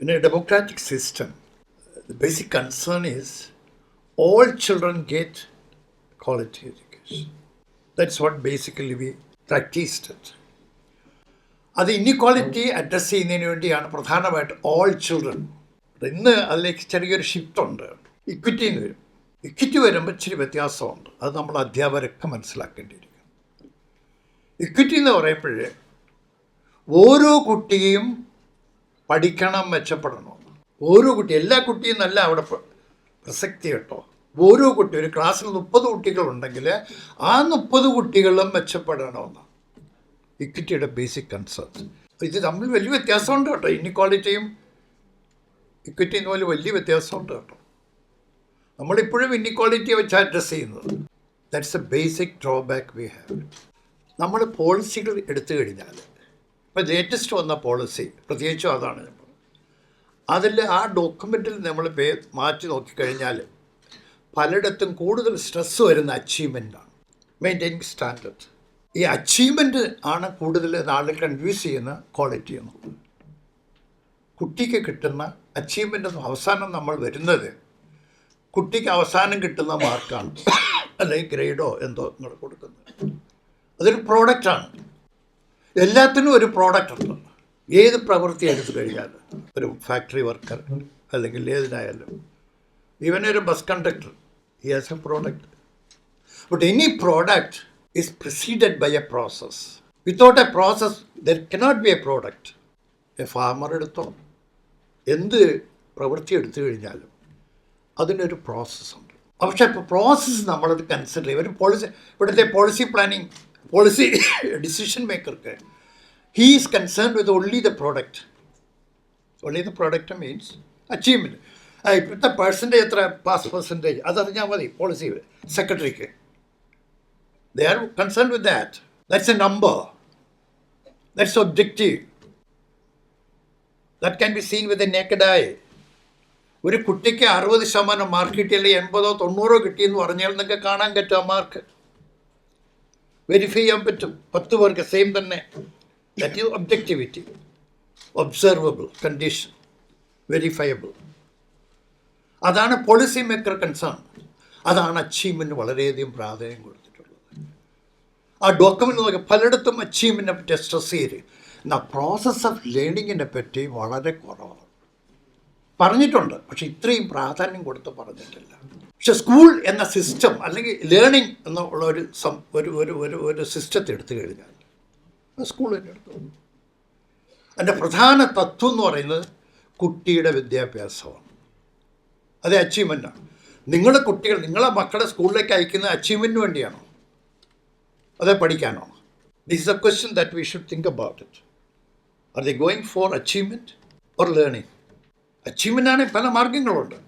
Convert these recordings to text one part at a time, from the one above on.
In a democratic system, the basic concern is all children get quality education. That's what basically we practiced. it. അത് inequality address ചെയ്യുന്നതിന് വേണ്ടിയാണ് പ്രധാനമായിട്ട് all children ഇന്ന് അതിലേക്ക് ചെറിയൊരു shift ഉണ്ട്. ഇക്വിറ്റിന്ന് വരും. ഇക്വിറ്റി വരുമ്പോൾ ഇച്ചിരി വ്യത്യാസമുണ്ട്. അത് നമ്മൾ അധ്യാപകരൊക്കെ മനസ്സിലാക്കേണ്ടിയിരിക്കും ഇക്വിറ്റി എന്ന് പറയുമ്പോൾ ഓരോ കുട്ടിയും പഠിക്കണം മെച്ചപ്പെടണം. ഓരോ കുട്ടി എല്ലാ കുട്ടിയും നല്ല അവിടെ പ്രസക്തി കേട്ടോ. ഓരോ കുട്ടി ഒരു ക്ലാസ്സിൽ മുപ്പത് കുട്ടികളുണ്ടെങ്കിൽ ആ മുപ്പത് കുട്ടികളും മെച്ചപ്പെടണമെന്ന്. ഇക്വിറ്റിയുടെ ബേസിക് കൺസേൺസ് ഇത് തമ്മിൽ വലിയ വ്യത്യാസമുണ്ട് കേട്ടോ. ഇന്നിക്വാളിറ്റിയും ഇക്വിറ്റിയും തമ്മിൽ വലിയ വ്യത്യാസമുണ്ട് കേട്ടോ. നമ്മളിപ്പോഴും ഇന്നിക്വാളിറ്റിയെ വെച്ച് അഡ്രസ്സ് ചെയ്യുന്നത്. That's a basic drawback we have നമ്മൾ പോളിസികൾ എടുത്തു കഴിഞ്ഞാൽ ഇപ്പോൾ ലേറ്റസ്റ്റ് വന്ന പോളിസി പ്രത്യേകിച്ചും അതാണ് അതിൽ ആ ഡോക്യുമെന്റിൽ നമ്മൾ പേ മാറ്റി നോക്കിക്കഴിഞ്ഞാൽ പലയിടത്തും കൂടുതൽ സ്ട്രെസ് വരുന്ന അച്ചീവ്മെന്റാണ് മെയിന്റെയിനിങ് സ്റ്റാൻഡേർഡ് ഈ അച്ചീവ്മെന്റ് ആണ് കൂടുതൽ നാളെ കൺഫ്യൂസ് ചെയ്യുന്ന ക്വാളിറ്റി എന്നുള്ളത് കുട്ടിക്ക് കിട്ടുന്ന അച്ചീവ്മെന്റ് അവസാനം നമ്മൾ വരുന്നത് കുട്ടിക്ക് അവസാനം കിട്ടുന്ന മാർക്കാണ് അല്ലെങ്കിൽ ഗ്രേഡോ എന്തോ നിങ്ങൾ കൊടുക്കുന്നത്. അതൊരു പ്രോഡക്റ്റാണ് എല്ലാത്തിനും ഒരു പ്രോഡക്റ്റ് ഉണ്ട്. ഏത് പ്രവൃത്തി എടുത്തു കഴിഞ്ഞാൽ ഒരു ഫാക്ടറി വർക്കർ അല്ലെങ്കിൽ ഏതിനായാലും ഈവൻ ഒരു bus conductor he has a product but any product is proceeded by a process without a process there cannot be a product a farmer എടുത്തോ എന്ത് പ്രവൃത്തി എടുത്തു കഴിഞ്ഞാലും അതിനൊരു പ്രോസസ്സുണ്ട് പക്ഷേ ഇപ്പോൾ പ്രോസസ്സ് നമ്മളത് കൺസിഡർ ചെയ്യും. ഒരു പോളിസി ഇവിടുത്തെ policy planning policy decision മേക്കർക്ക് he's concern with only the product only the product means achievement ഇപ്പോഴത്തെ പേഴ്സന്റേജ് എത്ര? പാസ് പെർസെന്റേജ് അതറിഞ്ഞാൽ മതി പോളിസി സെക്രട്ടറിക്ക് they are concern with that that's a number that's objective that can be seen with a naked ഒരു കുട്ടിക്ക് അറുപത് ശതമാനം mark കിട്ടിയല്ലേ എൺപതോ തൊണ്ണൂറോ കിട്ടിയെന്ന് പറഞ്ഞാൽ നിങ്ങൾക്ക് കാണാൻ പറ്റും ആ മാർക്ക് വെരിഫൈ ചെയ്യാൻ പറ്റും. പത്ത് പേർക്ക് സെയിം തന്നെ. That is objectivity observable condition verifiable അതാണ് പോളിസി മേക്കർ കൺസേൺ അതാണ് അച്ചീവ്മെന്റ് വളരെയധികം പ്രാധാന്യം കൊടുത്തിട്ടുള്ളത്. ആ ഡോക്യുമെന്റ് നോക്കി. പലയിടത്തും അച്ചീവ്മെന്റിനെ പറ്റി സ്ട്രെസ് ചെയ്ത് എന്നാൽ പ്രോസസ്സ് ഓഫ് ലേണിങ്ങിനെ പറ്റി വളരെ കുറവാണ്. പറഞ്ഞിട്ടുണ്ട്. പക്ഷെ ഇത്രയും പ്രാധാന്യം കൊടുത്ത് പറഞ്ഞിട്ടില്ല. പക്ഷെ സ്കൂൾ എന്ന സിസ്റ്റം അല്ലെങ്കിൽ ലേണിംഗ് എന്നുള്ള ഒരു സം ഒരു ഒരു ഒരു ഒരു സിസ്റ്റത്തെ എടുത്തു കഴിഞ്ഞാൽ സ്കൂൾ തന്നെ എടുത്തു. അതിന്റെ പ്രധാന തത്വം എന്ന് പറയുന്നത് കുട്ടിയുടെ വിദ്യാഭ്യാസമാണ്. അത് അച്ചീവ്മെന്റാണ് നിങ്ങളുടെ കുട്ടികൾ നിങ്ങളെ മക്കളെ സ്കൂളിലേക്ക് അയക്കുന്നത് അച്ചീവ്മെന്റിന് വേണ്ടിയാണോ? അതെ പഠിക്കാനോ? This is a question that we should think about it are the going for achievement or learning achievement ആണെങ്കിൽ പല മാർഗങ്ങളുണ്ട്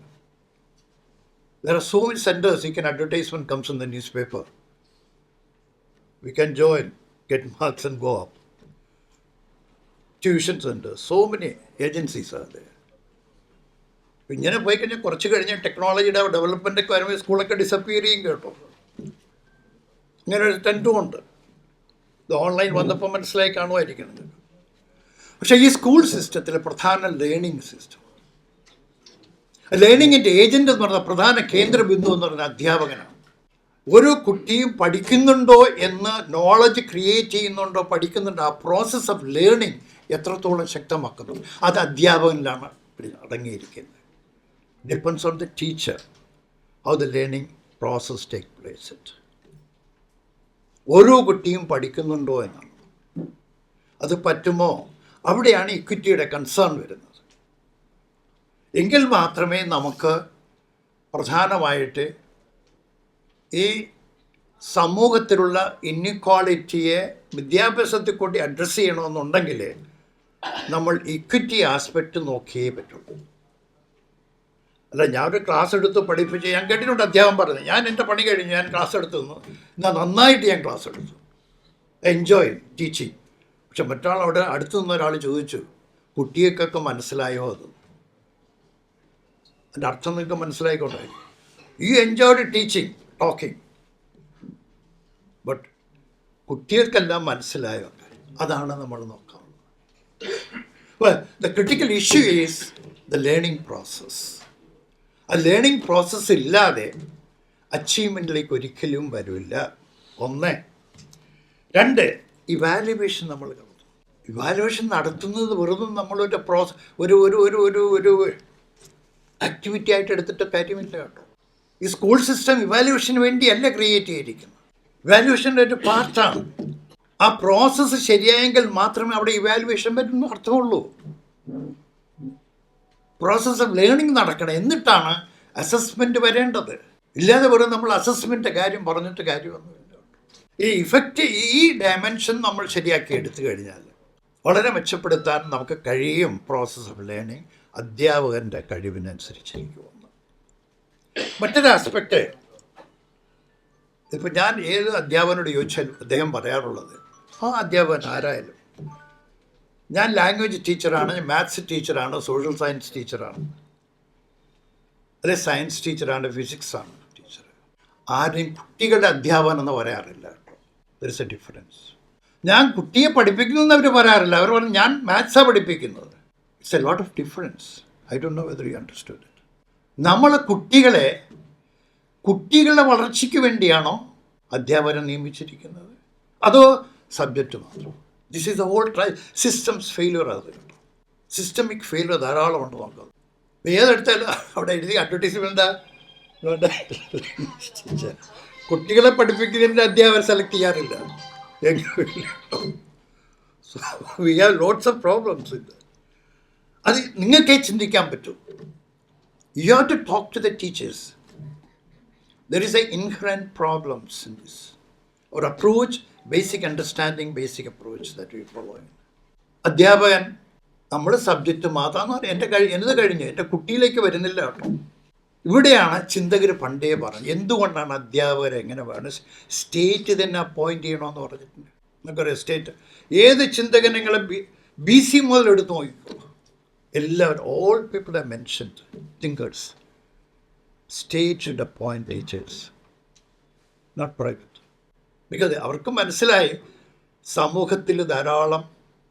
there are so many centers you can advertisement comes in the newspaper. We can join, get marks and go up. Tuition centers, so many agencies are there. ഇങ്ങനെ പോയി കഴിഞ്ഞാൽ കുറച്ച് കഴിഞ്ഞ് ടെക്നോളജിയുടെ development ഒക്കെ വരുമ്പോൾ സ്കൂളൊക്കെ ഡിസപ്പിയർ ചെയ്യും കേട്ടോ ഇങ്ങനെ ഒരു ടെന്റും ഉണ്ട് ഇത് ഓൺലൈൻ വന്നപ്പോൾ മനസ്സിലായി കാണുമായിരിക്കുന്നത് പക്ഷേ ഈ സ്കൂൾ സിസ്റ്റത്തിൽ പ്രധാന ലേണിംഗ് സിസ്റ്റം ലേണിങ്ങിന്റെ ഏജന്റ് എന്ന് പറഞ്ഞ പ്രധാന കേന്ദ്ര ബിന്ദു എന്ന് പറഞ്ഞ അധ്യാപകനാണ്. ഒരു കുട്ടിയും പഠിക്കുന്നുണ്ടോ എന്ന് നോളജ് ക്രിയേറ്റ് ചെയ്യുന്നുണ്ടോ പഠിക്കുന്നുണ്ടോ ആ പ്രോസസ്സ് ഓഫ് ലേണിംഗ് എത്രത്തോളം ശക്തമാക്കുന്നു. അത് അധ്യാപകനിലാണ് അടങ്ങിയിരിക്കുന്നത്. Depends on the teacher how the learning process take place it ഓരോ കുട്ടിയും പഠിക്കുന്നുണ്ടോ എന്നാണ്. അത് പറ്റുമോ? അവിടെയാണ് ഇക്വിറ്റിയുടെ കൺസേൺ വരുന്നത്. എങ്കിൽ മാത്രമേ നമുക്ക് പ്രധാനമായിട്ട് ഈ സമൂഹത്തിലുള്ള ഇന്നിക്വാളിറ്റിയെ വിദ്യാഭ്യാസത്തിൽ കൂടി അഡ്രസ്സ് ചെയ്യണമെന്നുണ്ടെങ്കിൽ നമ്മൾ ഇക്വിറ്റി ആസ്പെക്റ്റ് നോക്കിയേ പറ്റുള്ളൂ. അല്ല ഞാൻ ഒരു ക്ലാസ് എടുത്ത് പഠിപ്പിച്ച് ഞാൻ കേട്ടിട്ടുണ്ട് അധ്യാപകം പറഞ്ഞത്. ഞാൻ എന്റെ പണി കഴിഞ്ഞ് ഞാൻ ക്ലാസ് എടുത്തു. ഞാൻ നന്നായിട്ട് ഞാൻ ക്ലാസ് എടുത്തു. എൻജോയ് ടീച്ചിങ് പക്ഷെ മറ്റാൾ അവിടെ അടുത്തു നിന്ന് ഒരാൾ ചോദിച്ചു കുട്ടികൾക്കൊക്കെ മനസ്സിലായോ? അത് അതിന്റെ അർത്ഥം നിങ്ങൾക്ക് മനസ്സിലായിക്കോട്ടെ? You enjoyed teaching talking but കുട്ടികൾക്കെല്ലാം മനസ്സിലായോ അതാണ് നമ്മൾ നോക്കാവുന്നത് the critical issue is the learning process. ആ ലേണിംഗ് പ്രോസസ്സ് ഇല്ലാതെ അച്ചീവ്മെന്റിലേക്ക് ഒരിക്കലും വരില്ല. ഒന്ന്. രണ്ട് ഇവാലുവേഷൻ നമ്മൾ ഇവാലുവേഷൻ നടത്തുന്നത് വെറുതെ നമ്മളൊരു പ്രോസ ഒരു ഒരു ഒരു ഒരു ഒരു ആക്ടിവിറ്റി ആയിട്ട് എടുത്തിട്ട് കാര്യമില്ല കേട്ടോ. ഈ സ്കൂൾ സിസ്റ്റം ഇവാലുവേഷന് വേണ്ടിയല്ല ക്രിയേറ്റ് ചെയ്തിരിക്കുന്നത്? ഇവാലുവേഷന്റെ ഒരു പാർട്ടാണ് ആ പ്രോസസ്സ് ശരിയായെങ്കിൽ മാത്രമേ അവിടെ ഇവാലുവേഷൻ വരുന്ന അർത്ഥമുള്ളൂ. പ്രോസസ്സ് ഓഫ് ലേണിംഗ് നടക്കണം. എന്നിട്ടാണ് അസസ്മെന്റ് വരേണ്ടത്. ഇല്ലാതെ വെറും നമ്മൾ അസസ്മെന്റ് കാര്യം പറഞ്ഞിട്ട് കാര്യമൊന്നുമില്ല. ഈ ഇഫക്റ്റ് ഈ ഡയമെൻഷൻ നമ്മൾ ശരിയാക്കി എടുത്തു കഴിഞ്ഞാൽ വളരെ മെച്ചപ്പെടുത്താൻ നമുക്ക് കഴിയും പ്രോസസ്സ് ഓഫ് ലേണിംഗ് അധ്യാപകന്റെ കഴിവിനനുസരിച്ചിരിക്കും ഒന്ന് മറ്റൊരു ആസ്പെക്റ്റ് ഇപ്പം ഞാൻ ഏത് അധ്യാപകനോട് ചോദിച്ചാലും അദ്ദേഹം പറയാറുള്ളത് ആ അധ്യാപകൻ ആരായാലും. ഞാൻ ലാംഗ്വേജ് ടീച്ചറാണ് മാത്സ് ടീച്ചറാണ് സോഷ്യൽ സയൻസ് ടീച്ചറാണ് അല്ലെ സയൻസ് ടീച്ചറാണ് ഫിസിക്സ് ആണ് ടീച്ചർ ആരെയും കുട്ടികളുടെ അധ്യാപനം എന്ന് പറയാറില്ല കേട്ടോ. ദർ ഇസ് എ ഡിഫറൻസ് ഞാൻ കുട്ടിയെ പഠിപ്പിക്കുന്നു എന്ന് അവർ പറയാറില്ല. അവർ പറഞ്ഞു ഞാൻ മാത്സാണ് പഠിപ്പിക്കുന്നത്. It's a lot of difference I don't know whether you understood it നമ്മൾ കുട്ടികളെ കുട്ടികളുടെ വളർച്ചയ്ക്ക് വേണ്ടിയാണോ അധ്യാപനം നിയമിച്ചിരിക്കുന്നത്? അതോ സബ്ജക്റ്റ് മാത്രം? This is the whole try systems failure അത് കേട്ടോ സിസ്റ്റമിക് ഫെയിലിയർ ധാരാളം ഉണ്ട് നോക്കുന്നത് ഏതെടുത്താലും അവിടെ എഴുതി അഡ്വർടൈസ്മെന്റ് കുട്ടികളെ പഠിപ്പിക്കുന്നതിന്റെ അധ്യാപകർ സെലക്ട് ചെയ്യാറില്ല. We have lots of problems ഇത് അത് നിങ്ങൾക്കേ ചിന്തിക്കാൻ പറ്റൂ. You have to talk to the teachers there is a inherent problems in this ഒരു approach basic understanding basic approach that we follow അധ്യാപകൻ നമ്മൾ സബ്ജക്റ്റ് മാത്രം എന്റെ കഴി എന്നത് കഴിഞ്ഞ്. എന്റെ കുട്ടിയിലേക്ക് വരുന്നില്ല. കേട്ടോ ഇവിടെയാണ് ചിന്തകർ പണ്ടേ പറഞ്ഞത്. എന്തുകൊണ്ടാണ് അധ്യാപകർ എങ്ങനെ വേണം? സ്റ്റേറ്റ് തന്നെ അപ്പോയിന്റ് ചെയ്യണമെന്ന് പറഞ്ഞിട്ടുണ്ട്. നിങ്ങൾക്കറിയാം സ്റ്റേറ്റ്. ഏത് ചിന്തകൻ നിങ്ങളെ ബി ബി സി മുതൽ എടുത്ത് നോക്കിക്കോ. എല്ലാവരും all people are mentioned thinkers state appoint teachers not private because അവർക്ക് മനസ്സിലായി സമൂഹത്തിൽ ധാരാളം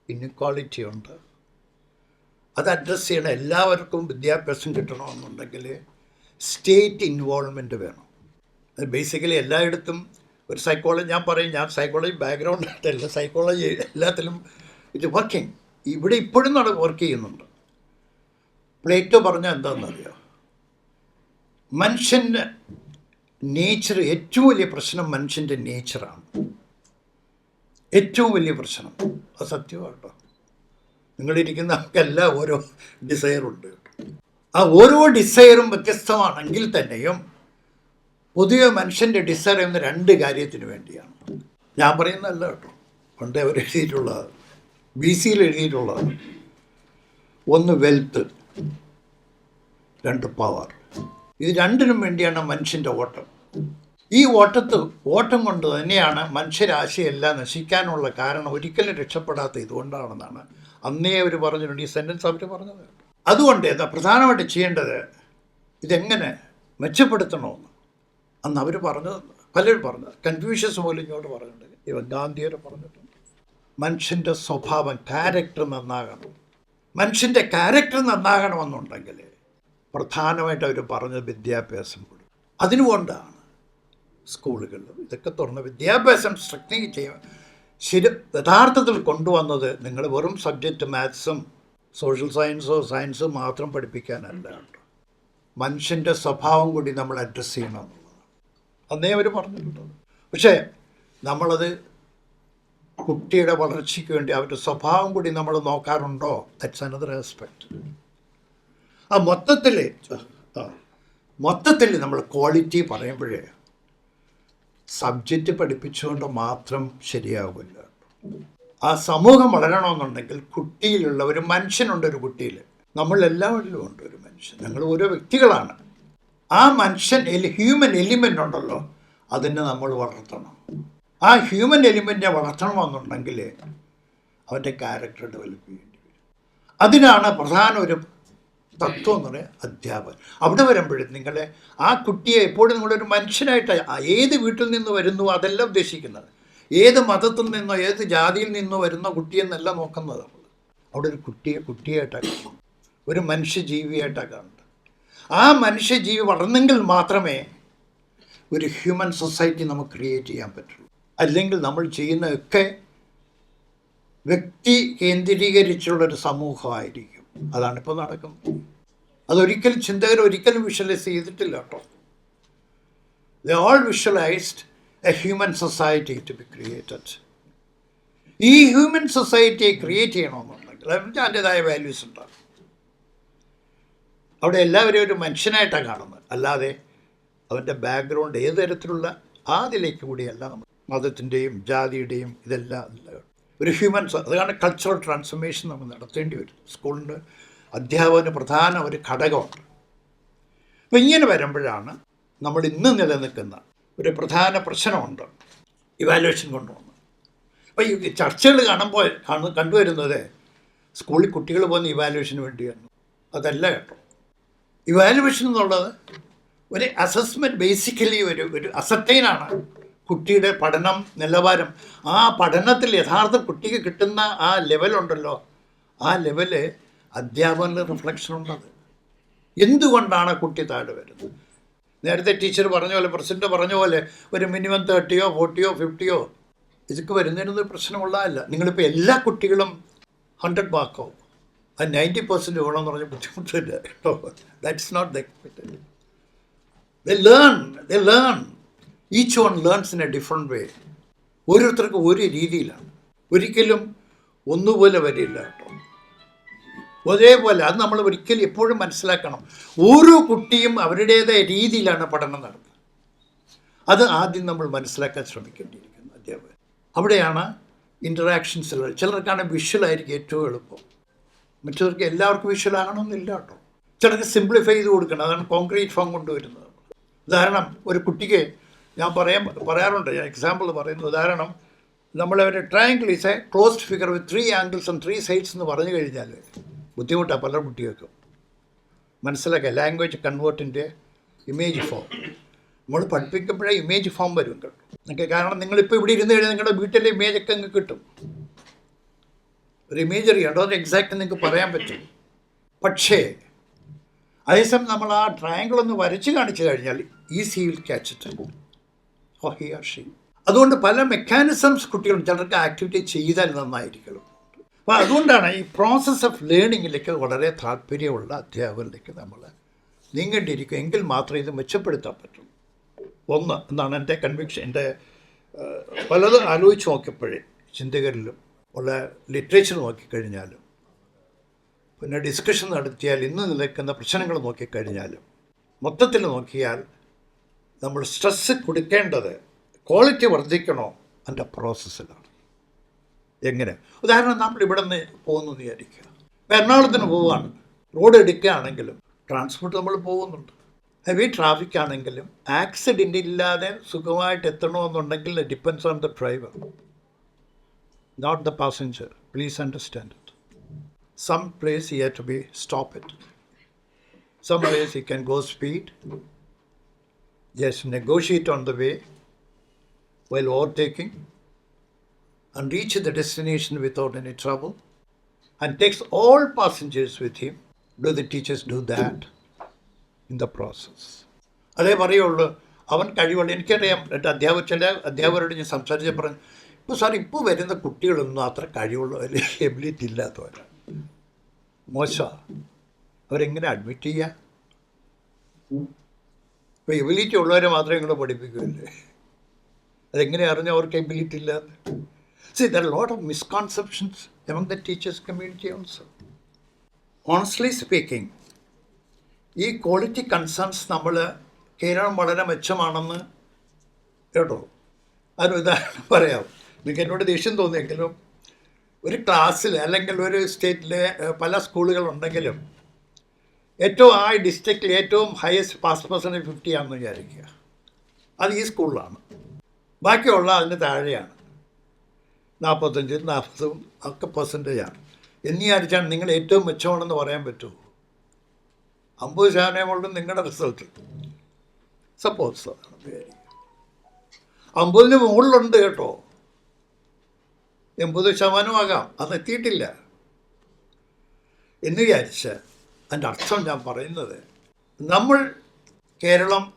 ഇൻഇക്വാളിറ്റി ഉണ്ട്. അത് അഡ്രസ്സ് ചെയ്യണം. എല്ലാവർക്കും വിദ്യാഭ്യാസം കിട്ടണമെന്നുണ്ടെങ്കിൽ സ്റ്റേറ്റ് ഇൻവോൾവ്മെന്റ് വേണം. ബേസിക്കലി എല്ലായിടത്തും ഒരു സൈക്കോളജി ഞാൻ പറയും ഞാൻ സൈക്കോളജി ബാക്ക്ഗ്രൗണ്ട് ആയിട്ടല്ല സൈക്കോളജി എല്ലാത്തിലും ഇത് വർക്കിംഗ് ഇവിടെ ഇപ്പോഴും നട വർക്ക് ചെയ്യുന്നുണ്ട്. പ്ലേറ്റോ പറഞ്ഞാൽ എന്താണെന്നറിയോ? മനുഷ്യന്റെ നേച്ചർ ഏറ്റവും വലിയ പ്രശ്നം മനുഷ്യന്റെ നേച്ചറാണ്. ഏറ്റവും വലിയ പ്രശ്നം. അത് സത്യമാട്ടോ നിങ്ങളിരിക്കുന്ന ആൾക്കെല്ലാം ഓരോ ഡിസയറുണ്ട്. ആ ഓരോ ഡിസയറും വ്യത്യസ്തമാണെങ്കിൽ തന്നെയും പൊതുവെ മനുഷ്യന്റെ ഡിസയർ എന്ന രണ്ട് കാര്യത്തിന് വേണ്ടിയാണ്. ഞാൻ പറയുന്നതല്ല കേട്ടോ. പണ്ടേ അവർ എഴുതിയിട്ടുള്ളത് ബി സിയിൽ എഴുതിയിട്ടുള്ളത് ഒന്ന് വെൽത്ത്. രണ്ട് പവർ ഇത് രണ്ടിനും വേണ്ടിയാണ് മനുഷ്യന്റെ ഓട്ടം. ഈ ഓട്ടത്ത് ഓട്ടം കൊണ്ട് തന്നെയാണ് മനുഷ്യരാശിയെല്ലാം നശിക്കാനുള്ള കാരണം ഒരിക്കലും രക്ഷപ്പെടാത്ത ഇതുകൊണ്ടാണെന്നാണ് അന്നേ അവർ പറഞ്ഞിട്ടുണ്ട് ഈ സെന്റൻസ് അവർ പറഞ്ഞത്. അതുകൊണ്ട് എന്താ പ്രധാനമായിട്ട് ചെയ്യേണ്ടത്? ഇതെങ്ങനെ മെച്ചപ്പെടുത്തണമെന്ന്. അന്ന് അവർ പറഞ്ഞത് പലരും പറഞ്ഞത്. കൺഫ്യൂഷ്യസ് പോലും ഇങ്ങോട്ട് പറഞ്ഞിട്ടുണ്ട്. ഇവ ഗാന്ധിയോട് പറഞ്ഞിട്ടുണ്ട്. മനുഷ്യന്റെ സ്വഭാവം ക്യാരക്ടർ നന്നാകണം. മനുഷ്യന്റെ ക്യാരക്ടർ നന്നാകണമെന്നുണ്ടെങ്കിൽ പ്രധാനമായിട്ട് അവർ പറഞ്ഞത് വിദ്യാഭ്യാസം അതിനുകൊണ്ടാണ് സ്കൂളുകളിൽ ഇതൊക്കെ തുറന്ന് വിദ്യാഭ്യാസം സ്ട്രക്ചറിങ് ചെയ്യാൻ ശരി യഥാർത്ഥത്തിൽ കൊണ്ടുവന്നത് നിങ്ങൾ വെറും സബ്ജക്റ്റ് മാത്സും സോഷ്യൽ സയൻസോ സയൻസോ മാത്രം പഠിപ്പിക്കാനല്ല. മനുഷ്യന്റെ സ്വഭാവം കൂടി നമ്മൾ അഡ്രസ്സ് ചെയ്യണം എന്നുള്ളതാണ്. അന്നേ അവർ പറഞ്ഞിട്ടുള്ളത് പക്ഷേ നമ്മളത് കുട്ടിയുടെ വളർച്ചയ്ക്ക് വേണ്ടി അവരുടെ സ്വഭാവം കൂടി നമ്മൾ നോക്കാറുണ്ടോ? ദറ്റ്സ് അനദർ ആസ്പെക്റ്റ് ആ മൊത്തത്തിൽ മൊത്തത്തിൽ നമ്മൾ ക്വാളിറ്റി പറയുമ്പോഴേ സബ്ജക്റ്റ് പഠിപ്പിച്ചുകൊണ്ട് മാത്രം ശരിയാവില്ല. ആ സമൂഹം വളരണമെന്നുണ്ടെങ്കിൽ കുട്ടിയിലുള്ള ഒരു മനുഷ്യനുണ്ട് ഒരു കുട്ടിയിൽ നമ്മളെല്ലാവരിലും ഉണ്ട് ഒരു മനുഷ്യൻ. ഞങ്ങൾ ഓരോ വ്യക്തികളാണ്. ആ മനുഷ്യൻ ഹ്യൂമൻ എലിമെന്റ് ഉണ്ടല്ലോ അതിനെ നമ്മൾ വളർത്തണം. ആ ഹ്യൂമൻ എലിമെന്റിനെ വളർത്തണമെന്നുണ്ടെങ്കിൽ അവന്റെ ക്യാരക്ടർ ഡെവലപ്പ് ചെയ്യേണ്ടി വരും. അതിനാണ് പ്രധാന ഒരു തത്വം എന്ന് പറയുന്നത് അധ്യാപകൻ. അവിടെ വരുമ്പോഴും നിങ്ങളെ ആ കുട്ടിയെ എപ്പോഴും നിങ്ങളൊരു മനുഷ്യനായിട്ട് ഏത് വീട്ടിൽ നിന്ന് വരുന്നു അതല്ല ഉദ്ദേശിക്കുന്നത്. ഏത് മതത്തിൽ നിന്നോ ഏത് ജാതിയിൽ നിന്നോ വരുന്ന കുട്ടിയെന്നല്ല നോക്കുന്നത് നമ്മൾ. അവിടെ ഒരു കുട്ടിയെ കുട്ടിയായിട്ടാണ് കാണുന്നത്. ഒരു മനുഷ്യജീവിയായിട്ടാണ് കാണുന്നത്. ആ മനുഷ്യജീവി വളർന്നെങ്കിൽ മാത്രമേ ഒരു ഹ്യൂമൻ സൊസൈറ്റി നമുക്ക് ക്രിയേറ്റ് ചെയ്യാൻ പറ്റുള്ളൂ. അല്ലെങ്കിൽ നമ്മൾ ചെയ്യുന്നതൊക്കെ വ്യക്തി കേന്ദ്രീകരിച്ചുള്ളൊരു സമൂഹമായിരിക്കും. അതാണ് ഇപ്പോൾ നടക്കുന്നത്. അതൊരിക്കലും ചിന്തകർ ഒരിക്കലും വിഷ്വലൈസ് ചെയ്തിട്ടില്ല കേട്ടോ. The all visualised a human society to be created ഈ ഹ്യൂമൻ സൊസൈറ്റിയെ ക്രിയേറ്റ് ചെയ്യണമെന്നുണ്ടെങ്കിൽ അതിന് അതിന്റെതായ വാല്യൂസ് ഉണ്ടാകും. അവിടെ എല്ലാവരെയും ഒരു മനുഷ്യനായിട്ടാണ് കാണുന്നത്. അല്ലാതെ അവന്റെ ബാക്ക്ഗ്രൗണ്ട് ഏത് തരത്തിലുള്ള ആദിലേക്ക് കൂടിയല്ല നമ്മൾ മതത്തിന്റെയും ജാതിയുടെയും ഇതെല്ലാം അല്ല ഒരു ഹ്യൂമൻ അതാണ് കൾച്ചറൽ ട്രാൻസ്ഫർമേഷൻ നമ്മൾ നടത്തേണ്ടി വരും. സ്കൂളിന്റെ അധ്യാപകന് പ്രധാന ഒരു ഘടകമുണ്ട് അപ്പോൾ ഇങ്ങനെ വരുമ്പോഴാണ് നമ്മൾ ഇന്ന് നിലനിൽക്കുന്ന ഒരു പ്രധാന പ്രശ്നമുണ്ട്. ഇവാലുവേഷൻ കൊണ്ടുവന്ന്. അപ്പോൾ ഈ ചർച്ചകൾ കാണുമ്പോൾ കാണു കണ്ടുവരുന്നത് സ്കൂളിൽ കുട്ടികൾ പോകുന്ന ഇവാലുവേഷന് വേണ്ടിയാണ്. അതല്ല കേട്ടോ. ഇവാലുവേഷൻ എന്നുള്ളത് ഒരു അസസ്മെന്റ് ബേസിക്കലി ഒരു ഒരു അസറ്റൈനാണ് കുട്ടിയുടെ പഠനം നിലവാരം. ആ പഠനത്തിൽ യഥാർത്ഥ കുട്ടിക്ക് കിട്ടുന്ന ആ ലെവലുണ്ടല്ലോ ആ ലെവൽ അധ്യാപകനിൽ റിഫ്ലക്ഷൻ ഉണ്ടത്. എന്തുകൊണ്ടാണ് കുട്ടി താഴെ വരുന്നത്? നേരത്തെ ടീച്ചർ പറഞ്ഞ പോലെ പ്രസിഡന്റ് പറഞ്ഞ പോലെ ഒരു മിനിമം തേർട്ടിയോ ഫോർട്ടിയോ ഫിഫ്റ്റിയോ ഇതൊക്കെ വരുന്നതിനൊന്നും പ്രശ്നമുള്ളതല്ല. നിങ്ങളിപ്പോൾ എല്ലാ കുട്ടികളും ഹൺഡ്രഡ് മാർക്കോ അത് നയന്റി പെർസെന്റ് എന്ന് പറഞ്ഞ ബുദ്ധിമുട്ടില്ല കേട്ടോ. That's not the expected the learn the learn each one learns in a different way ഓരോരുത്തർക്കും ഒരു രീതിയിലാണ്. ഒരിക്കലും ഒന്നുപോലെ വരില്ല കേട്ടോ. ഒരേപോലെ അത് നമ്മൾ ഒരിക്കലും എപ്പോഴും മനസ്സിലാക്കണം. ഓരോ കുട്ടിയും അവരുടേതായ രീതിയിലാണ് പഠനം നടത്തുന്നത്. അത് ആദ്യം നമ്മൾ മനസ്സിലാക്കാൻ ശ്രമിക്കേണ്ടിയിരിക്കുന്നു അധ്യാപകൻ. അവിടെയാണ് ഇന്ററാക്ഷൻസ് ചിലർക്കാണ് വിഷ്വലായിരിക്കും ഏറ്റവും എളുപ്പം. മറ്റവർക്ക് എല്ലാവർക്കും വിഷ്വൽ ആകണമെന്നില്ല കേട്ടോ. ചിലർക്ക് സിംപ്ലിഫൈ ചെയ്ത് കൊടുക്കണം. അതാണ് കോൺക്രീറ്റ് ഫോം കൊണ്ടുവരുന്നത്. ഉദാഹരണം ഒരു കുട്ടിക്ക് ഞാൻ പറയാൻ പറയാറുണ്ട്. ഞാൻ എക്സാമ്പിൾ പറയുന്നു ഉദാഹരണം. നമ്മളവരെ triangle is a closed figure with three angles and three sides എന്ന് പറഞ്ഞു കഴിഞ്ഞാൽ ബുദ്ധിമുട്ടാണ് പല കുട്ടികൾക്കും മനസ്സിലാക്കുക ലാംഗ്വേജ് കൺവേർട്ടിന്റെ ഇമേജ് ഫോം നമ്മൾ പഠിപ്പിക്കുമ്പോഴേ ഇമേജ് ഫോം വരും കേട്ടോ നിങ്ങൾക്ക് കാരണം നിങ്ങളിപ്പോൾ ഇവിടെ ഇരുന്ന് കഴിഞ്ഞാൽ നിങ്ങളുടെ വീട്ടിലെ ഇമേജ് ഒക്കെ നിങ്ങൾക്ക് കിട്ടും. ഒരു ഇമേജ് അറിയാണ്ടോ? അത് എക്സാക്റ്റ് നിങ്ങൾക്ക് പറയാൻ പറ്റും. പക്ഷേ അതേസമയം നമ്മൾ ആ ട്രയാങ്കിൾ ഒന്ന് വരച്ച് കാണിച്ചു കഴിഞ്ഞാൽ easy will catch it oh here she അതുകൊണ്ട് പല മെക്കാനിസംസ് കുട്ടികളും ചിലർക്ക് ആക്ടിവിറ്റി ചെയ്താൽ നന്നായിരിക്കണം. അപ്പോൾ അതുകൊണ്ടാണ് ഈ പ്രോസസ്സ് ഓഫ് ലേണിങ്ങിലേക്ക് വളരെ താല്പര്യമുള്ള അധ്യാപകരിലേക്ക് നമ്മൾ നീങ്ങേണ്ടിയിരിക്കും എങ്കിൽ മാത്രമേ ഇത് മെച്ചപ്പെടുത്താൻ പറ്റൂ. ഒന്ന് എന്നാണ് എന്റെ കൺവിക്ഷൻ എന്റെ പലതും ആലോചിച്ച് നോക്കിയപ്പോഴേ ചിന്തകരിലും ഉള്ള ലിറ്ററേച്ചർ നോക്കിക്കഴിഞ്ഞാലും പിന്നെ ഡിസ്കഷൻ നടത്തിയാൽ ഇന്ന് നിലക്കുന്ന പ്രശ്നങ്ങൾ നോക്കിക്കഴിഞ്ഞാലും മൊത്തത്തിൽ നോക്കിയാൽ നമ്മൾ സ്ട്രെസ് കൊടുക്കേണ്ടത് ക്വാളിറ്റി വർദ്ധിക്കണോ? അതിന്റെ പ്രോസസ്സിലാണ് എങ്ങനെ? ഉദാഹരണം നമ്മൾ ഇവിടെ നിന്ന് പോകുന്നു വിചാരിക്കുക. എറണാകുളത്തിന് പോവുകയാണ്. റോഡ് എടുക്കുകയാണെങ്കിലും ട്രാൻസ്പോർട്ട് നമ്മൾ പോകുന്നുണ്ട്. ഹെവി ട്രാഫിക് ആണെങ്കിലും ആക്സിഡന്റ് ഇല്ലാതെ സുഖമായിട്ട് എത്തണമെന്നുണ്ടെങ്കിൽ depends on the driver not the passenger please understand it some place he had to be stop it some place you can go speed. Just negotiate on the way while overtaking and reach the destination without any trouble and takes all passengers with him. Do the teachers do that in the process? അതേ പറയുള്ളൂ അവൻ കഴിവുള്ള എനിക്കറിയാം എന്റെ അധ്യാപക അധ്യാപകരോട് ഞാൻ സംസാരിച്ച് പറഞ്ഞു ഇപ്പോൾ സാർ ഇപ്പോൾ വരുന്ന കുട്ടികളൊന്നും അത്ര കഴിവുള്ള എബിലിറ്റി ഇല്ലാത്തവരാണ് മോശമാണ് അവരെങ്ങനെ അഡ്മിറ്റ് ചെയ്യുക ഇപ്പോൾ എബിലിറ്റി ഉള്ളവരെ മാത്രമേ ഇങ്ങോട്ട് പഠിപ്പിക്കുകയല്ലേ അതെങ്ങനെ അറിഞ്ഞ അവർക്ക് എബിലിറ്റി ഇല്ല? See there lot of misconceptions among the teachers community also honestly speaking ഈ ക്വാളിറ്റി കൺസേൺസ് നമ്മൾ കേരളം വളരെ മെച്ചമാണെന്ന് കേട്ടോ. അതിന് ഉദാഹരണം പറയാം. നിങ്ങൾക്ക് എന്നോട് ദേഷ്യം തോന്നിയെങ്കിലും ഒരു ക്ലാസ്സിൽ അല്ലെങ്കിൽ ഒരു സ്റ്റേറ്റിലെ പല സ്കൂളുകളുണ്ടെങ്കിലും ഏറ്റവും ആ ഡിസ്ട്രിക്റ്റിൽ ഏറ്റവും ഹയസ്റ്റ് പാസ് പെർസെന്റേജ് ഫിഫ്റ്റി ആണെന്ന് വിചാരിക്കുക. അത് ഈ സ്കൂളിലാണ് ബാക്കിയുള്ള അതിന് താഴെയാണ്. നാൽപ്പത്തഞ്ചും നാൽപ്പതും ഒക്കെ പെർസെന്റേജാണ് എന്നീ അടിച്ചാണ് നിങ്ങൾ ഏറ്റവും മെച്ചമാണെന്ന് പറയാൻ പറ്റുമോ അമ്പത് ശതമാനമുള്ള നിങ്ങളുടെ റിസൾട്ട് സപ്പോസ് അമ്പതിന് മുകളിലുണ്ട് കേട്ടോ. എൺപത് ശതമാനമാകാം. അത് എത്തിയിട്ടില്ല. എന്ന് വിചാരിച്ച് അതിന്റെ അർത്ഥം ഞാൻ പറയുന്നത് നമ്മൾ കേരളം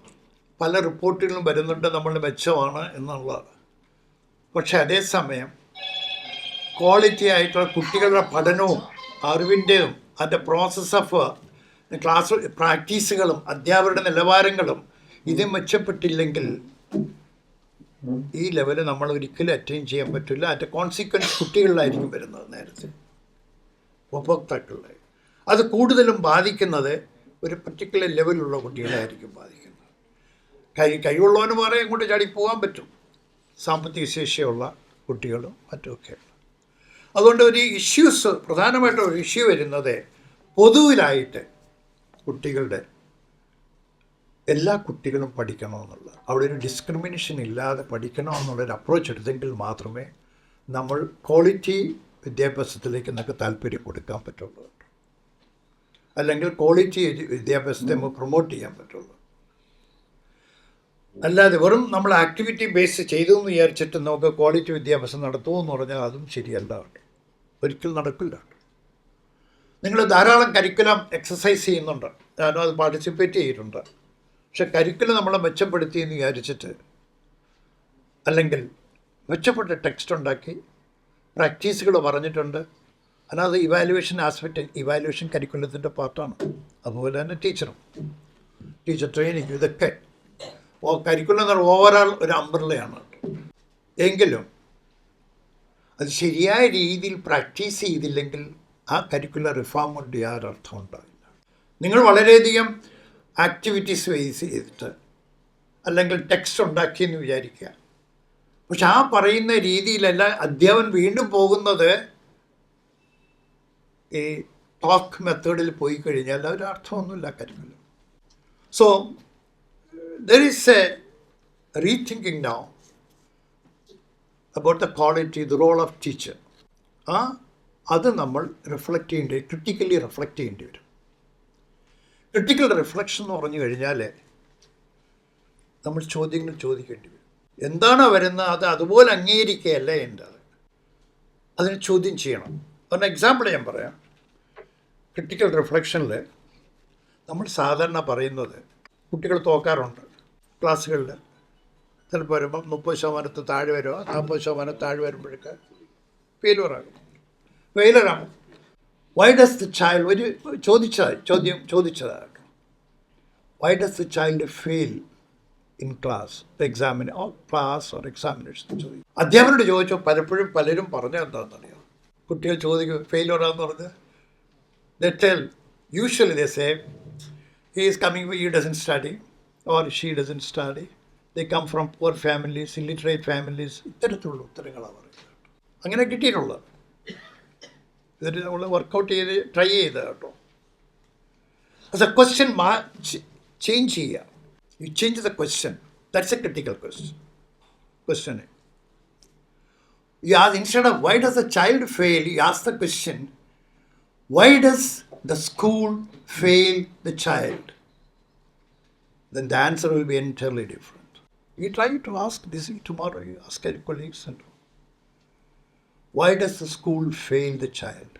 പല റിപ്പോർട്ടുകളും വരുന്നുണ്ട് നമ്മൾ മെച്ചമാണ് എന്നുള്ളത് പക്ഷെ അതേസമയം ക്വാളിറ്റി ആയിട്ടുള്ള കുട്ടികളുടെ പഠനവും അറിവിന്റെയും അതിന്റെ പ്രോസസ്സ് ഓഫ് ക്ലാസ് പ്രാക്ടീസുകളും അധ്യാപകരുടെ നിലവാരങ്ങളും ഇത് മെച്ചപ്പെട്ടില്ലെങ്കിൽ ഈ ലെവൽ നമ്മൾ ഒരിക്കലും അറ്റൈൻ ചെയ്യാൻ പറ്റില്ല. അതിന്റെ കോൺസിക്വൻസ് കുട്ടികളിലായിരിക്കും വരുന്നത് നേരത്തെ. ഉപഭോക്താക്കളുടെ അത് കൂടുതലും ബാധിക്കുന്നത് ഒരു പർട്ടിക്കുലർ ലെവലുള്ള കുട്ടികളായിരിക്കും ബാധിക്കുന്നത്. കൈ കഴിവുള്ളവന് വേറെ ഇങ്ങോട്ട് ചാടി പോകാൻ പറ്റും. സാമ്പത്തിക ശേഷിയുള്ള കുട്ടികളും മറ്റുമൊക്കെ. അതുകൊണ്ട് ഒരു ഇഷ്യൂസ് പ്രധാനമായിട്ട് ഒരു ഇഷ്യൂ വരുന്നത് പൊതുവിലായിട്ട് കുട്ടികളുടെ എല്ലാ കുട്ടികളും പഠിക്കണമെന്നുള്ള അവിടെ ഒരു ഡിസ്ക്രിമിനേഷൻ ഇല്ലാതെ പഠിക്കണമെന്നുള്ളൊരു അപ്രോച്ച് എടുത്തെങ്കിൽ മാത്രമേ നമ്മൾ ക്വാളിറ്റി വിദ്യാഭ്യാസത്തിലേക്ക് നമുക്ക് താല്പര്യം കൊടുക്കാൻ പറ്റുള്ളൂ. അല്ലെങ്കിൽ ക്വാളിറ്റി വിദ്യാഭ്യാസത്തെ നമുക്ക് പ്രൊമോട്ട് ചെയ്യാൻ പറ്റുള്ളൂ. അല്ലാതെ വെറും നമ്മൾ ആക്ടിവിറ്റി ബേസ് ചെയ്തു എന്ന് വിചാരിച്ചിട്ട് നമുക്ക് ക്വാളിറ്റി വിദ്യാഭ്യാസം നടത്തുമെന്ന് പറഞ്ഞാൽ അതും ശരിയല്ല. ഒരിക്കലും നടക്കില്ല. നിങ്ങൾ ധാരാളം കരിക്കുലം എക്സസൈസ് ചെയ്യുന്നുണ്ട്. ഞാനും അത് പാർട്ടിസിപ്പേറ്റ് ചെയ്തിട്ടുണ്ട്. പക്ഷെ കരിക്കുലം നമ്മളെ മെച്ചപ്പെടുത്തി എന്ന് വിചാരിച്ചിട്ട് അല്ലെങ്കിൽ മെച്ചപ്പെട്ട ടെക്സ്റ്റ് ഉണ്ടാക്കി പ്രാക്ടീസുകൾ പറഞ്ഞിട്ടുണ്ട്. അല്ലാതെ ഇവാലുവേഷൻ ആസ്പെക്റ്റ് ഇവാലുവേഷൻ കരിക്കുലത്തിന്റെ പാർട്ടാണ് അതുപോലെ തന്നെ ടീച്ചറും ടീച്ചർ ട്രെയിനിങ് ഇതൊക്കെ. ഓ കരിക്കുലം എന്ന് പറഞ്ഞാൽ ഓവറാൾ ഒരു അമ്പർലയാണ് എങ്കിലും അത് ശരിയായ രീതിയിൽ പ്രാക്ടീസ് ചെയ്തില്ലെങ്കിൽ ആ കരിക്കുലർ റിഫോം കൊണ്ട് യാതൊരു അർത്ഥം ഉണ്ടാവില്ല. നിങ്ങൾ വളരെയധികം ആക്ടിവിറ്റീസ് ബേസ് ചെയ്തിട്ട് അല്ലെങ്കിൽ ടെക്സ്റ്റ് ഉണ്ടാക്കിയെന്ന് വിചാരിക്കുക. പക്ഷെ ആ പറയുന്ന രീതിയിലല്ല അധ്യാപൻ വീണ്ടും പോകുന്നത് ഈ ടോക്ക് മെത്തേഡിൽ പോയി കഴിഞ്ഞാൽ ഒരു അർത്ഥമൊന്നുമില്ല കാര്യമില്ല so there is a rethinking now about the quality the role of teacher ആ അത് നമ്മൾ റിഫ്ലക്റ്റ് ചെയ്യേണ്ടി ക്രിട്ടിക്കലി റിഫ്ലക്റ്റ് ചെയ്യേണ്ടി വരും. ക്രിട്ടിക്കൽ റിഫ്ലക്ഷൻ എന്ന് പറഞ്ഞു കഴിഞ്ഞാൽ നമ്മൾ ചോദ്യങ്ങൾ ചോദിക്കേണ്ടി വരും. എന്താണ് വരുന്നത്? അത് അതുപോലെ അംഗീകരിക്കുകയല്ല എന്റെ അതിന് ചോദ്യം ചെയ്യണം. ഒരു എക്സാമ്പിൾ ഞാൻ പറയാം. ക്രിട്ടിക്കൽ റിഫ്ലക്ഷനിൽ നമ്മൾ സാധാരണ പറയുന്നത് കുട്ടികൾ തോക്കാറുണ്ട്. ക്ലാസ്സുകളിൽ ചിലപ്പോൾ വരുമ്പം മുപ്പത് ശതമാനത്ത് താഴെ വരുമോ നാൽപ്പത് ശതമാനം താഴെ വരുമ്പോഴേക്ക് ഫെയിലുവറാകും ഫെയിലറാണ് വൈ ഡസ് ദ ചൈൽഡ് ഒരു ചോദിച്ചതായി ചോദ്യം ചോദിച്ചതാണ്. Why does the child fail in class എക്സാമിന് ഓ ക്ലാസ് ഓർ എക്സാമിനേഷൻ ചോദിക്കും. അധ്യാപകരോട് ചോദിച്ചോ പലപ്പോഴും പലരും പറഞ്ഞത് എന്താണെന്നറിയാം കുട്ടികൾ ചോദിക്കും ഫെയിലുവറാന്ന് പറഞ്ഞ്? The tell usually the say he is coming he doesn't study or she doesn't study they come from poor families illiterate families ഇത്തരത്തിലുള്ള ഉത്തരങ്ങളാണ് പറയുന്നത്. അങ്ങനെ കിട്ടിയിട്ടുള്ളത്. എന്നിട്ട് നമ്മൾ വർക്കൗട്ട് ചെയ്ത് ട്രൈ ചെയ്ത് കേട്ടോ. അത് എ ക്വസ്റ്റ്യൻ മാ ചേഞ്ച് ചെയ്യുക. You change the question that's a critical question question You ask instead of why does a child fail, you ask the question, why does the school fail the child? Then the answer will be entirely different. You try to ask this tomorrow, you ask your colleagues and why does the school fail the child?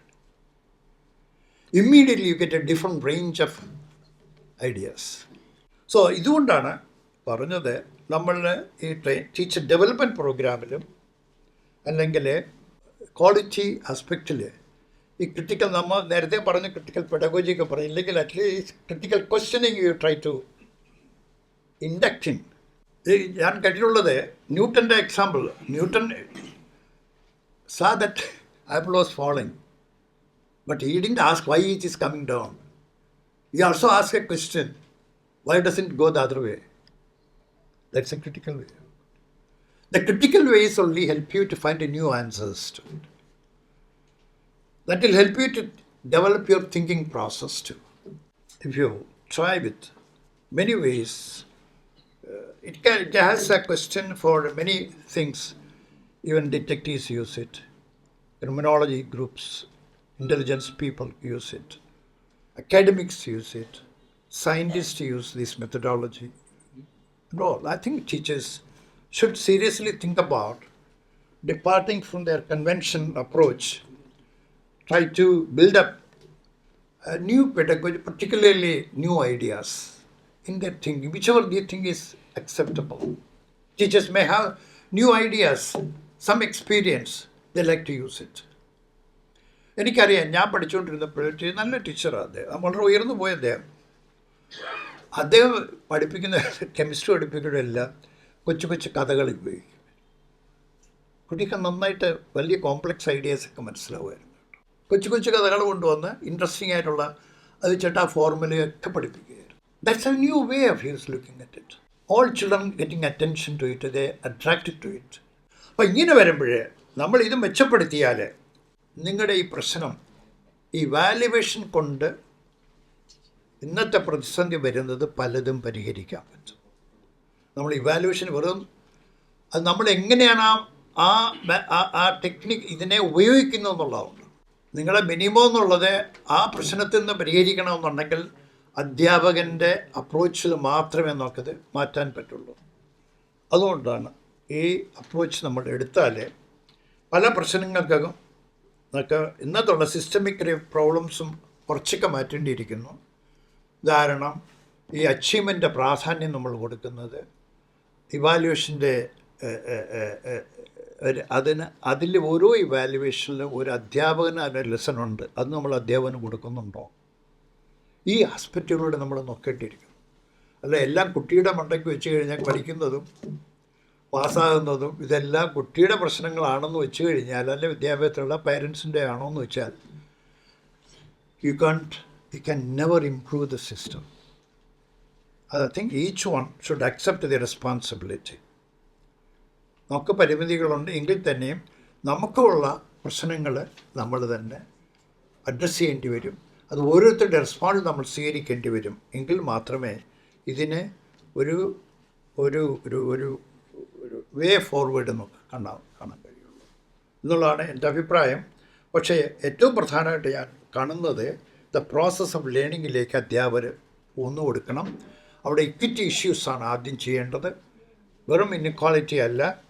Immediately you get a different range of ideas. So ഇതുകൊണ്ടാണ് പറഞ്ഞത് നമ്മളുടെ ഈ teacher development പ്രോഗ്രാമിലും അല്ലെങ്കിൽ quality ആസ്പെക്റ്റിൽ ഈ critical നമ്മൾ നേരത്തെ പറഞ്ഞ critical പെഡഗോജിയൊക്കെ പറഞ്ഞു ഇല്ലെങ്കിൽ at least critical questioning you try to inducting ഞാൻ കേട്ടിട്ടുള്ളത് ന്യൂട്ടന്റെ example Newton saw that apple was falling, but he didn't ask why it is coming down. He also asked a question why doesn't it go the other way? That's a critical way. The critical ways only help you to find a new answers to it. That will help you to develop your thinking process too. If you try with many ways, uh, it, can, it has a question for many things even detectives use it, criminology groups, intelligence people use it, academics use it, scientists use this methodology. All. I think teachers should seriously think about departing from their convention approach, try to build up a new pedagogy, particularly new ideas in their thinking, whichever they think is acceptable. Teachers may have new ideas, some experience, they like to use it. എനിക്കറിയാം ഞാൻ പഠിച്ചുകൊണ്ടിരുന്നപ്പോഴേ നല്ല ടീച്ചറാണ് അദ്ദേഹം വളരെ ഉയർന്നു പോയ അദ്ദേഹം അദ്ദേഹം പഠിപ്പിക്കുന്ന കെമിസ്ട്രി പഠിപ്പിക്കുന്നതെല്ലാം കൊച്ചു കൊച്ചു കഥകൾ ഉപയോഗിക്കും കുട്ടിക്ക് നന്നായിട്ട് വലിയ കോംപ്ലക്സ് ഐഡിയാസൊക്കെ മനസ്സിലാവുമായിരുന്നു കൊച്ചു കൊച്ചു കഥകൾ കൊണ്ടുവന്ന് ഇൻട്രസ്റ്റിംഗ് ആയിട്ടുള്ള അത് ചേട്ടാ ഫോർമുലയൊക്കെ പഠിപ്പിക്കുകയായിരുന്നു. That's a new way of his looking at it all children getting attention to it they attracted to it അപ്പോൾ ഇങ്ങനെ വരുമ്പോഴേ നമ്മൾ ഇത് മെച്ചപ്പെടുത്തിയാൽ നിങ്ങളുടെ ഈ പ്രശ്നം ഈ വാല്യുവേഷൻ കൊണ്ട് ഇന്നത്തെ പ്രതിസന്ധി വരുന്നത് പലതും പരിഹരിക്കാൻ പറ്റും. നമ്മൾ ഇവാലുവേഷൻ വെറും അത് നമ്മൾ എങ്ങനെയാണ് ആ ആ ടെക്നിക്ക് ഇതിനെ ഉപയോഗിക്കുന്നത് എന്നുള്ളതുണ്ട് നിങ്ങളെ മിനിമം എന്നുള്ളത് ആ പ്രശ്നത്തിൽ നിന്ന് പരിഹരിക്കണമെന്നുണ്ടെങ്കിൽ അധ്യാപകന്റെ അപ്രോച്ചിൽ മാത്രമേ നമുക്കത് മാറ്റാൻ പറ്റുള്ളൂ. അതുകൊണ്ടാണ് ഈ അപ്രോച്ച് നമ്മൾ എടുത്താൽ പല പ്രശ്നങ്ങൾക്കകം നമുക്ക് ഇന്നത്തുള്ള സിസ്റ്റമിക് പ്രോബ്ലംസും കുറച്ചൊക്കെ മാറ്റേണ്ടിയിരിക്കുന്നു. കാരണം ഈ അച്ചീവ്മെന്റ് പ്രാധാന്യം നമ്മൾ കൊടുക്കുന്നത് ഇവാലുവേഷന്റെ അതിന് അതിൽ ഓരോ ഇവാലുവേഷനിലും ഒരു അധ്യാപകന് അതിന് ലെസൺ ഉണ്ട്. അത് നമ്മൾ അധ്യാപകന് കൊടുക്കുന്നുണ്ടോ? ഈ ആസ്പെക്റ്റുകളോട് നമ്മൾ നോക്കേണ്ടിയിരിക്കുന്നു. അല്ല എല്ലാം കുട്ടിയുടെ മണ്ടയ്ക്ക് വെച്ച് കഴിഞ്ഞാൽ പഠിക്കുന്നതും പാസ്സാകുന്നതും ഇതെല്ലാം കുട്ടിയുടെ പ്രശ്നങ്ങളാണെന്ന് വെച്ച് കഴിഞ്ഞാൽ അല്ലെ വിദ്യാഭ്യാസത്തിലുള്ള പേരൻസിന്റെ ആണോ എന്ന് വെച്ചാൽ you can't you can never improve the system I think each one should accept the responsibility നമുക്ക് പരിമിതികളുണ്ട് എങ്കിൽ തന്നെയും നമുക്കുള്ള പ്രശ്നങ്ങൾ നമ്മൾ തന്നെ അഡ്രസ്സ് ചെയ്യേണ്ടി വരും. അത് ഓരോരുത്തരുടെ റെസ്പോണ്ട് നമ്മൾ സ്വീകരിക്കേണ്ടി വരും. എങ്കിൽ മാത്രമേ ഇതിനെ ഒരു ഒരു ഒരു ഒരു വേ ഫോർവേഡ് നമുക്ക് കാണാൻ കാണാൻ കഴിയുള്ളൂ. എന്നുള്ളതാണ് എന്റെ അഭിപ്രായം. പക്ഷേ ഏറ്റവും പ്രധാനമായിട്ട് ഞാൻ കാണുന്നത് ദ പ്രോസസ് ഓഫ് ലേണിങ്ങിലേക്ക് അധ്യാപകർ ഊന്നു കൊടുക്കണം. അവിടെ ഇക്വിറ്റി ഇഷ്യൂസാണ് ആദ്യം ചെയ്യേണ്ടത്. വെറും ഇൻഇക്വാളിറ്റി അല്ല.